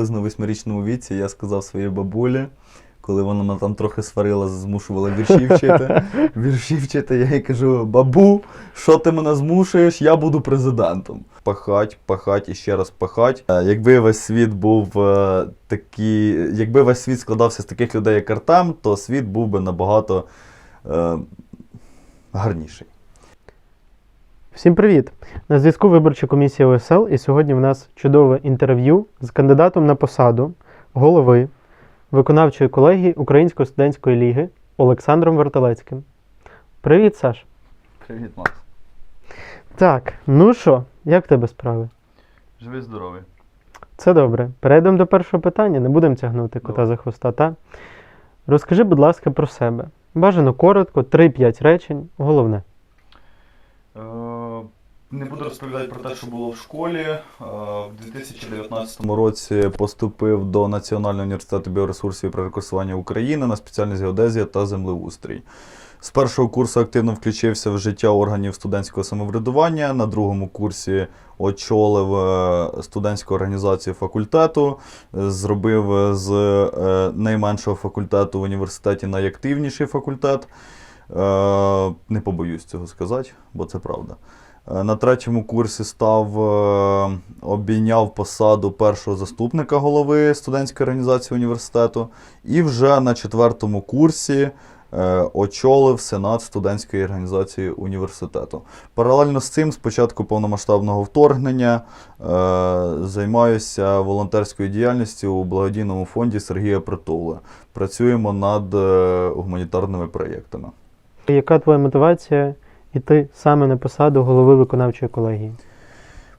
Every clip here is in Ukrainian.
приблизно восьмирічному віці я сказав своїй бабулі, коли вона мене там трохи сварила, змушувала вірші вчити. Вірші вчити, я їй кажу: бабу, що ти мене змушуєш, я буду президентом. Пахать, пахать і ще раз пахать. Е, Якби весь світ був е, такий, якби весь світ складався з таких людей, як Артем, то світ був би набагато е, гарніший. Всім привіт! На зв'язку виборча комісія ОСЛ, і сьогодні в нас чудове інтерв'ю з кандидатом на посаду голови виконавчої колегії Української студентської ліги Олександром Вертолецьким. Привіт, Саш! Привіт, Макс. Так, ну що, як в тебе справи? Живи здоровий. Це добре. Перейдемо до першого питання, не будемо тягнути кота Добре. за хвоста. Та? Розкажи, будь ласка, про себе. Бажано коротко, 3-5 речень, головне. Е, Не буду розповідати про те, що було в школі. Е, В 2019 році поступив до Національного університету біоресурсів і прирекурсування України на спеціальність геодезія та землеустрій. З першого курсу активно включився в життя органів студентського самоврядування. На другому курсі очолив е, студентську організацію факультету, зробив з е, найменшого факультету в університеті найактивніший факультет. Не побоюсь цього сказати, бо це правда. Е, На третьому курсі став, е, обійняв посаду першого заступника голови студентської організації університету. І вже на четвертому курсі е, очолив Сенат студентської організації університету. Паралельно з цим, з початку повномасштабного вторгнення, займаюся волонтерською діяльністю у благодійному фонді Сергія Притули. Працюємо над гуманітарними проєктами. Яка твоя мотивація йти саме на посаду голови виконавчої колегії?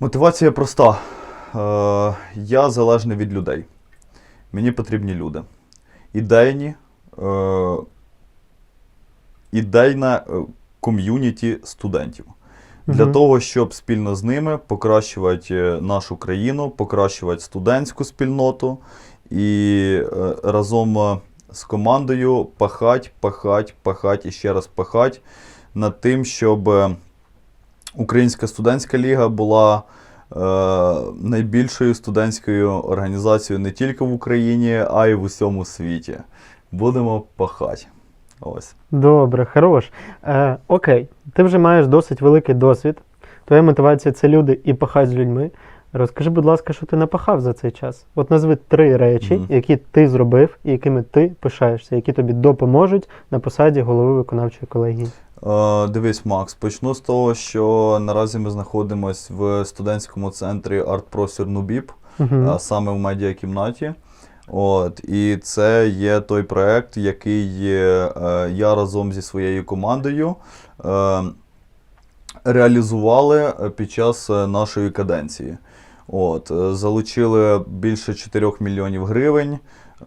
Мотивація проста. Е, я залежний від людей. Мені потрібні люди. Ідейні, е, ідейне е, ком'юніті студентів. Для Мгм. того, щоб спільно з ними покращувати е, нашу країну, покращувати студентську спільноту і е, разом з командою пахать, пахать, пахать і ще раз пахать над тим, щоб е, Українська студентська ліга була е, найбільшою студентською організацією не тільки в Україні, а й в усьому світі. Будемо пахати. Ось. Добре, хорош. Е, окей, ти вже маєш досить великий досвід. Твоя мотивація це люди і пахать з людьми. Розкажи, будь ласка, що ти напахав за цей час? От назви три речі, Мгм. які ти зробив і якими ти пишаєшся, які тобі допоможуть на посаді голови виконавчої колегії. Е, дивись, Макс, почну з того, що наразі ми знаходимося в студентському центрі Артпростір Нубіп, Угу. а саме в медіакімнаті. От, і це є той проект, який е, я разом зі своєю командою е, реалізували під час е, нашої каденції. От, е, залучили більше 4 мільйонів гривень.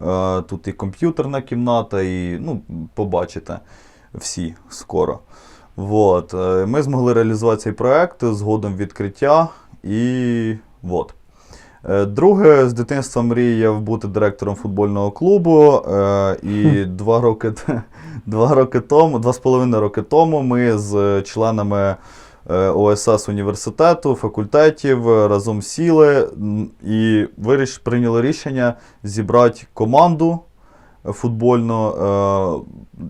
Е, Тут і комп'ютерна кімната, і ну, побачите всі скоро. Вот. е, Ми змогли реалізувати цей проект згодом відкриття. І вот. Е, Друге, з дитинства мріяв бути директором футбольного клубу. І два роки, два роки тому, два з половиною роки тому ми з членами ОСС університету, факультетів е, разом сіли і виріш, прийняли рішення зібрати команду футбольну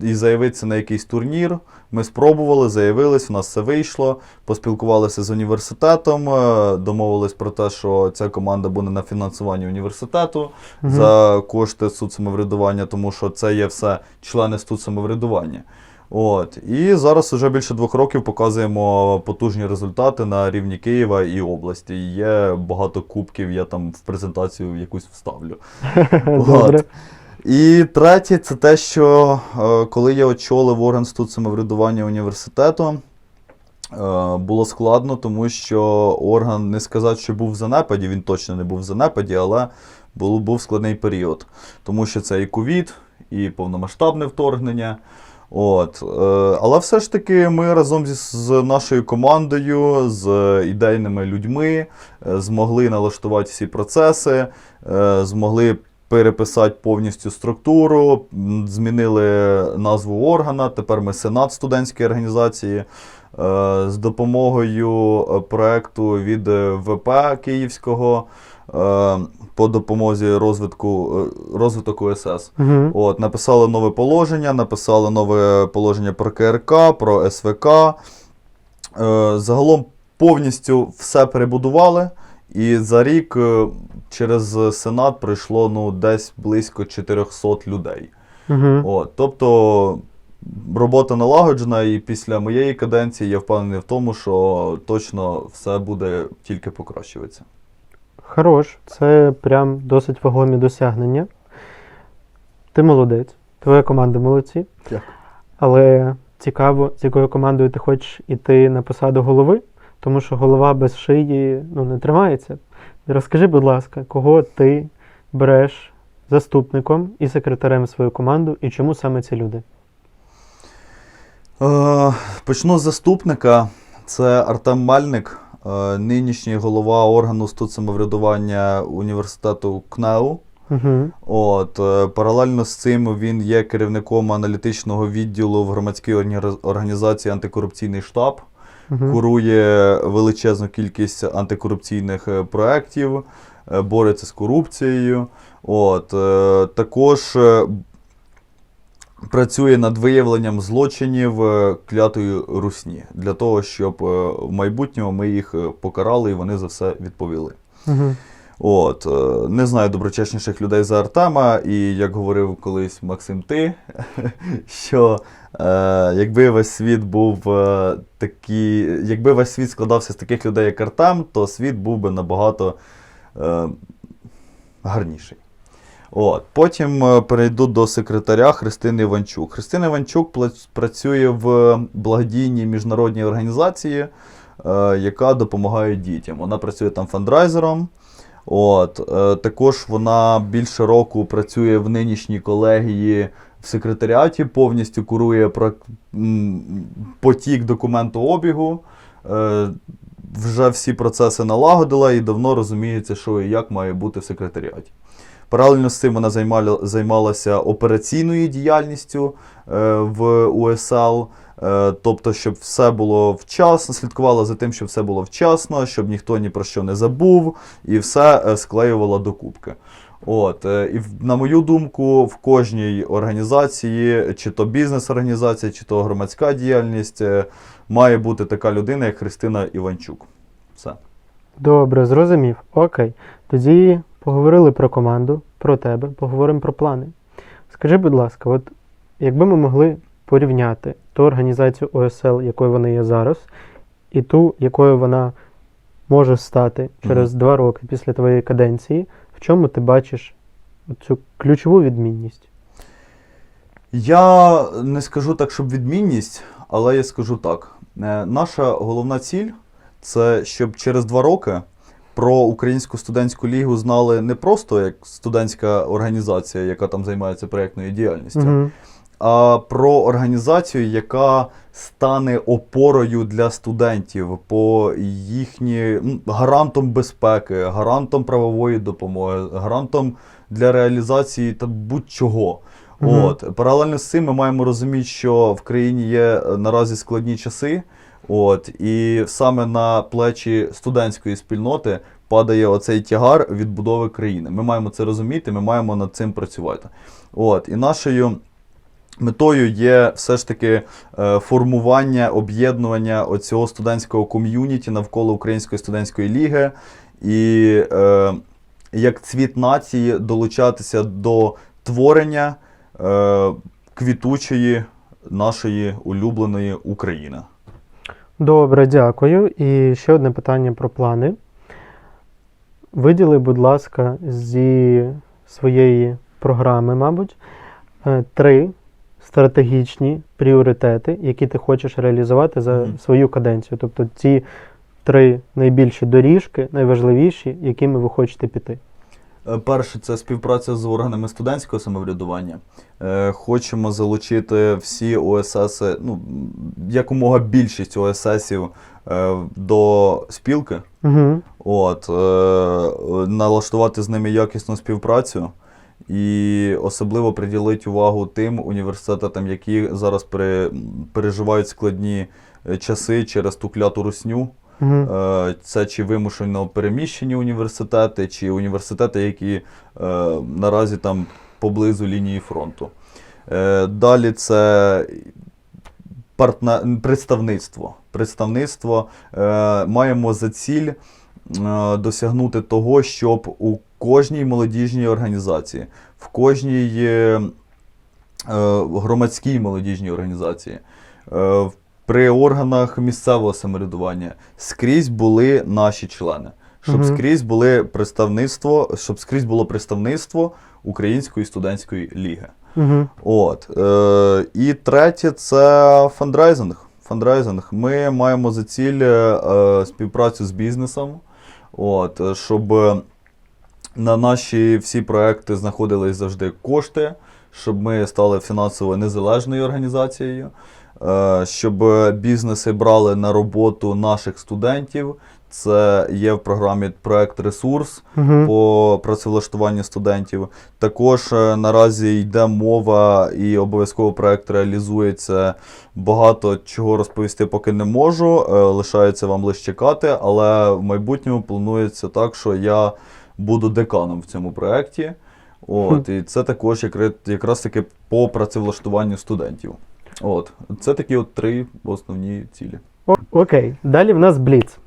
е, і заявитися на якийсь турнір. Ми спробували, заявились, у нас все вийшло. Поспілкувалися з університетом, е, домовились про те, що ця команда буде на фінансуванні університету Мгм. за кошти суд самоврядування, тому що це є все члени суд самоврядування. От. І зараз вже більше двох років показуємо потужні результати на рівні Києва і області. Є багато кубків, я там в презентацію якусь вставлю. Добре. І третє, це те, що е, коли я очолив орган студ самоврядування університету, е, було складно, тому що орган не сказати, що був в занепаді, він точно не був в занепаді, але був, був складний період. Тому що це і ковід, і повномасштабне вторгнення. От, е, але все ж таки ми разом зі, з нашою командою, з ідейними людьми е, змогли налаштувати всі процеси, е, змогли переписати повністю структуру, змінили назву органа. Тепер ми сенат студентської організації. З допомогою проекту від ВП Київського по допомозі розвитку, е, розвиток УСС. Угу. От, написали нове положення, написали нове положення про КРК, про СВК. Е, загалом повністю все перебудували. І за рік е, через Сенат прийшло ну, десь близько 400 людей. Угу. От, тобто робота налагоджена, і після моєї каденції я впевнений в тому, що точно все буде тільки покращуватися. Хорош, це прям досить вагомі досягнення. Ти молодець, твоя команда молодці. Дякую. Але цікаво, з якою командою ти хочеш іти на посаду голови, тому що голова без шиї ну, не тримається. Розкажи, будь ласка, кого ти береш заступником і секретарем свою команду, і чому саме ці люди? Е, почну з заступника. Це Артем Мальник, нинішній голова органу студсамоврядування університету КНЕУ. Угу. От, е, паралельно з цим він є керівником аналітичного відділу в громадській організації Антикорупційний штаб. Угу. курує величезну кількість антикорупційних е, проєктів, е, бореться з корупцією. От, е, також е, працює над виявленням злочинів е, клятої русні, для того, щоб е, в майбутньому ми їх е, покарали і вони за все відповіли. Угу. От, не знаю доброчесніших людей за Артема, і як говорив колись Максим Ти, що е, якби весь світ був е, такий, якби весь світ складався з таких людей, як Артем, то світ був би набагато е, гарніший. От. Потім е, перейду до секретаря Христини Іванчук. Христина Іванчук працює в благодійній міжнародній організації, е, яка допомагає дітям. Вона працює там фандрайзером. От, е, також вона більше року працює в нинішній колегії в секретаріаті, повністю курує потік документообігу. Вже всі процеси налагодила і давно розуміється, що і як має бути в секретаріаті. Паралельно з цим вона займала, займалася операційною діяльністю е, в УСЛ. Е, Тобто, щоб все було вчасно, слідкувала за тим, щоб все було вчасно, щоб ніхто ні про що не забув, і все е, склеювала докупки. От, і на мою думку, в кожній організації, чи то бізнес-організація, чи то громадська діяльність, має бути така людина, як Христина Іванчук. Все. Добре, зрозумів. Окей. Тоді поговорили про команду, про тебе, поговоримо про плани. Скажи, будь ласка, от якби ми могли порівняти ту організацію ОСЛ, якою вона є зараз, і ту, якою вона може стати через два роки після твоєї каденції, в чому ти бачиш цю ключову відмінність? Я не скажу так, щоб відмінність, але я скажу так. Е, Наша головна ціль це щоб через два роки про Українську студентську лігу знали не просто як студентська організація, яка там займається проєктною діяльністю, Угу. а про організацію, яка стане опорою для студентів по їхні гарантом безпеки, гарантом правової допомоги, гарантом для реалізації та будь-чого. От паралельно з цим ми маємо розуміти, що в країні є е, наразі складні часи. От, і саме на плечі студентської спільноти падає оцей тягар відбудови країни. Ми маємо це розуміти, ми маємо над цим працювати. От, і нашою метою є все ж таки е, формування, об'єднування оцього студентського ком'юніті навколо Української студентської ліги і е, як цвіт нації долучатися до творення е, квітучої нашої улюбленої України. Добре, дякую. І ще одне питання про плани. Виділи, будь ласка, зі своєї програми, мабуть, е, три стратегічні пріоритети, які ти хочеш реалізувати за свою каденцію. Тобто ці три найбільші доріжки, найважливіші, якими ви хочете піти. Е, Перше, це співпраця з органами студентського самоврядування. Е, Хочемо залучити всі ОСС, ну, якомога більшість ОССів е, до спілки. Угу. От, налаштувати з ними якісну співпрацю і особливо приділити увагу тим університетам, які зараз пере, переживають складні часи через ту кляту русню. Угу. Це чи вимушено переміщені університети, чи університети, які е, наразі там поблизу лінії фронту. Е, Далі це представництво. Представництво маємо за ціль досягнути того, щоб у кожній молодіжній організації, в кожній громадській молодіжній організації, при органах місцевого самоврядування скрізь були наші члени. Щоб Мгм. скрізь були представництво, щоб скрізь було представництво Української студентської ліги. Угу. От. Е, і третє це фандрайзинг. Фандрайзинг. Ми маємо за ціль е, співпрацю з бізнесом, от, е, щоб на наші всі проекти знаходились завжди кошти, щоб ми стали фінансово незалежною організацією, щоб бізнеси брали на роботу наших студентів. Це є в програмі проект Ресурс Угу. по працевлаштуванню студентів. Також е, наразі йде мова і обов'язково проект реалізується. Багато чого розповісти поки не можу. е, Лишається вам лише чекати, але в майбутньому планується так, що я буду деканом в цьому проєкті. От, і це також якраз таки по працевлаштуванню студентів. От, це такі от три основні цілі. О- Окей, далі в нас бліц.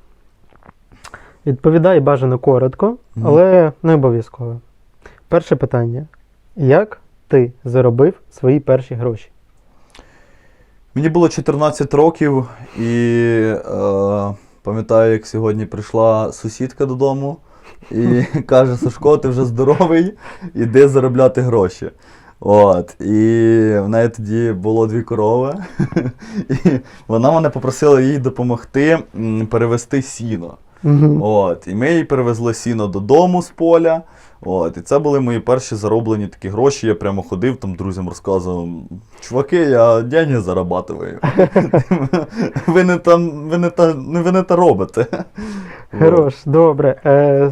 Відповідай бажано коротко, але не обов'язково. Перше питання: як ти заробив свої перші гроші? Мені було 14 років, і е, пам'ятаю, як сьогодні прийшла сусідка додому і каже: Сашко, ти вже здоровий, іди заробляти гроші. От, і в неї тоді було дві корови, і вона мене попросила їй допомогти перевезти сіно. Угу. От, і ми їй перевезли сіно додому з поля. От, і це були мої перші зароблені такі гроші. Я прямо ходив там друзям розказував. Чуваки, я деньги зарабатываю. ви не там, ви не та, ну, ви не та робите. Хорош, добре. Е,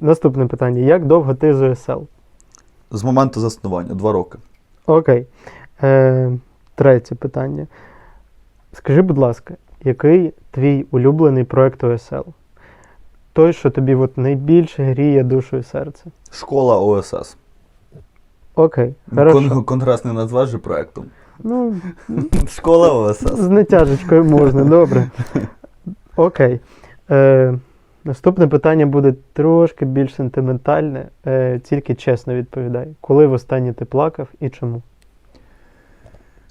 наступне питання: як довго ти з ОСЛ? З моменту заснування, два роки. Окей. Е, третє питання. Скажи, будь ласка, який твій улюблений проект ОСЛ? Той, що тобі от найбільше гріє душу і серце. Школа ОСС. Окей. Кон- конгрес не назвеш же проектом. Ну, Школа ОСС. з натяжечкою можна, добре. Окей. Е, наступне питання буде трошки більш сентиментальне, е, тільки чесно відповідай. Коли востаннє ти плакав і чому?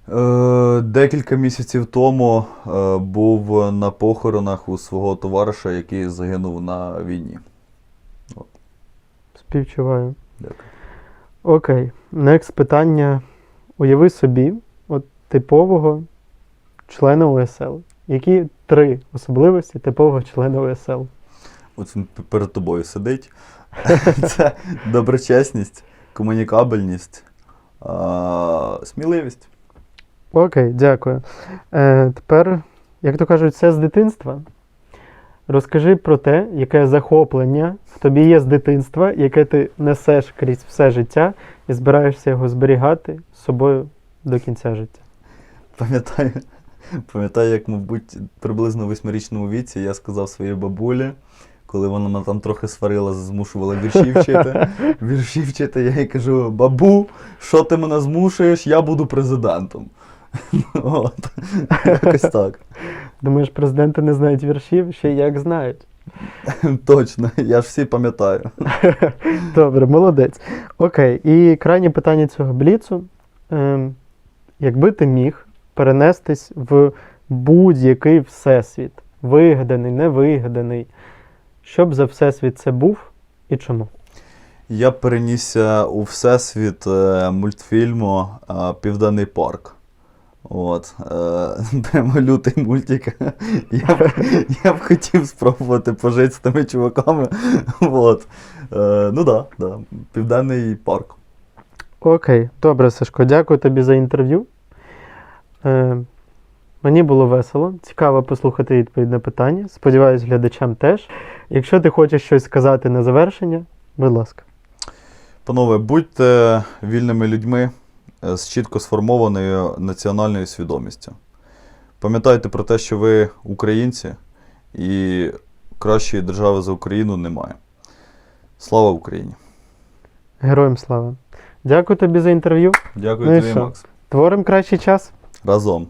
Е, Декілька місяців тому е, був на похоронах у свого товариша, який загинув на війні. Співчуваю. Дякую. Окей. Next питання. Уяви собі, от типового члена ОСЛ. Які три особливості типового члена ОСЛ? От він перед тобою сидить. Це доброчесність, комунікабельність, а, сміливість. Окей, дякую. Е, тепер, як то кажуть, все з дитинства. Розкажи про те, яке захоплення в тобі є з дитинства, яке ти несеш крізь все життя і збираєшся його зберігати з собою до кінця життя. Пам'ятаю, пам'ятаю, як, мабуть, приблизно в восьмирічному віці я сказав своїй бабулі, коли вона мене там трохи сварила, змушувала вірші вчити. Вірші вчити, я їй кажу: бабу, що ти мене змушуєш, я буду президентом. От. Якось так. Думаєш, президенти не знають віршів, ще як знають. Точно, я ж всі пам'ятаю. Добре, молодець. Окей, і крайнє питання цього бліцу. Ем, якби ти міг перенестись в будь-який всесвіт, вигаданий, невигаданий, що б за всесвіт це був і чому? Я перенісся у всесвіт е, мультфільму е, Південний парк. От, е, прямо лютий мультик. Я б, я б хотів спробувати пожити з тими чуваками. От. Е, ну так, да, да. Південний парк. Окей, добре, Сашко, дякую тобі за інтерв'ю. Е, мені було весело, цікаво послухати відповідь на питання. Сподіваюсь, глядачам теж. Якщо ти хочеш щось сказати на завершення, будь ласка. Панове, будьте вільними людьми з чітко сформованою національною свідомістю. Пам'ятайте про те, що ви українці, і кращої держави за Україну немає. Слава Україні! Героям слава. Дякую тобі за інтерв'ю. Дякую Ну тобі? Макс. Творим кращий час. Разом.